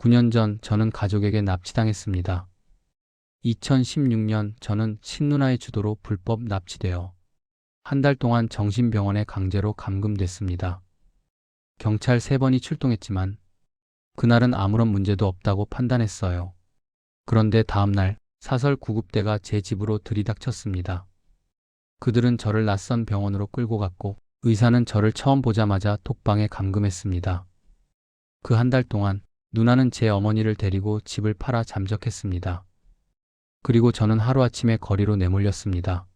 9년 전 저는 가족에게 납치당했습니다. 2016년 저는 친누나의 주도로 불법 납치되어 한 달 동안 정신병원에 강제로 감금됐습니다. 경찰 3번이 출동했지만 그날은 아무런 문제도 없다고 판단했어요. 그런데 다음날 사설 구급대가 제 집으로 들이닥쳤습니다. 그들은 저를 낯선 병원으로 끌고 갔고 의사는 저를 처음 보자마자 톡방에 감금했습니다. 그 한 달 동안 누나는 제 어머니를 데리고 집을 팔아 잠적했습니다. 그리고 저는 하루아침에 거리로 내몰렸습니다.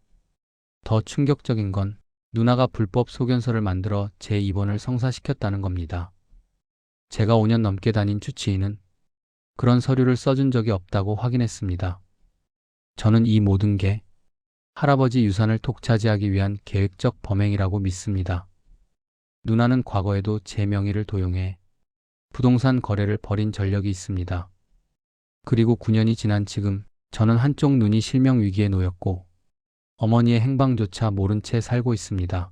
더 충격적인 건 누나가 불법 소견서를 만들어 제 입원을 성사시켰다는 겁니다. 제가 5년 넘게 다닌 주치의는 그런 서류를 써준 적이 없다고 확인했습니다. 저는 이 모든 게 할아버지 유산을 독차지하기 위한 계획적 범행이라고 믿습니다. 누나는 과거에도 제 명의를 도용해 부동산 거래를 벌인 전력이 있습니다. 그리고 9년이 지난 지금 저는 한쪽 눈이 실명 위기에 놓였고 어머니의 행방조차 모른 채 살고 있습니다.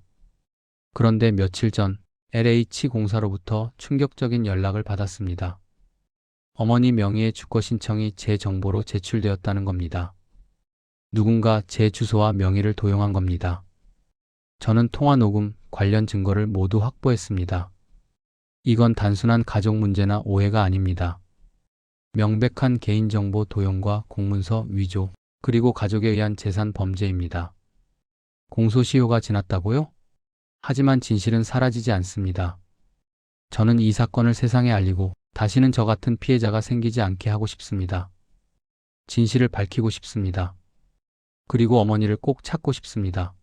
그런데 며칠 전 LH 공사로부터 충격적인 연락을 받았습니다. 어머니 명의의 주거 신청이 제 정보로 제출되었다는 겁니다. 누군가 제 주소와 명의를 도용한 겁니다. 저는 통화 녹음 관련 증거를 모두 확보했습니다. 이건 단순한 가족 문제나 오해가 아닙니다. 명백한 개인정보 도용과 공문서 위조, 그리고 가족에 의한 재산 범죄입니다. 공소시효가 지났다고요? 하지만 진실은 사라지지 않습니다. 저는 이 사건을 세상에 알리고 다시는 저 같은 피해자가 생기지 않게 하고 싶습니다. 진실을 밝히고 싶습니다. 그리고 어머니를 꼭 찾고 싶습니다.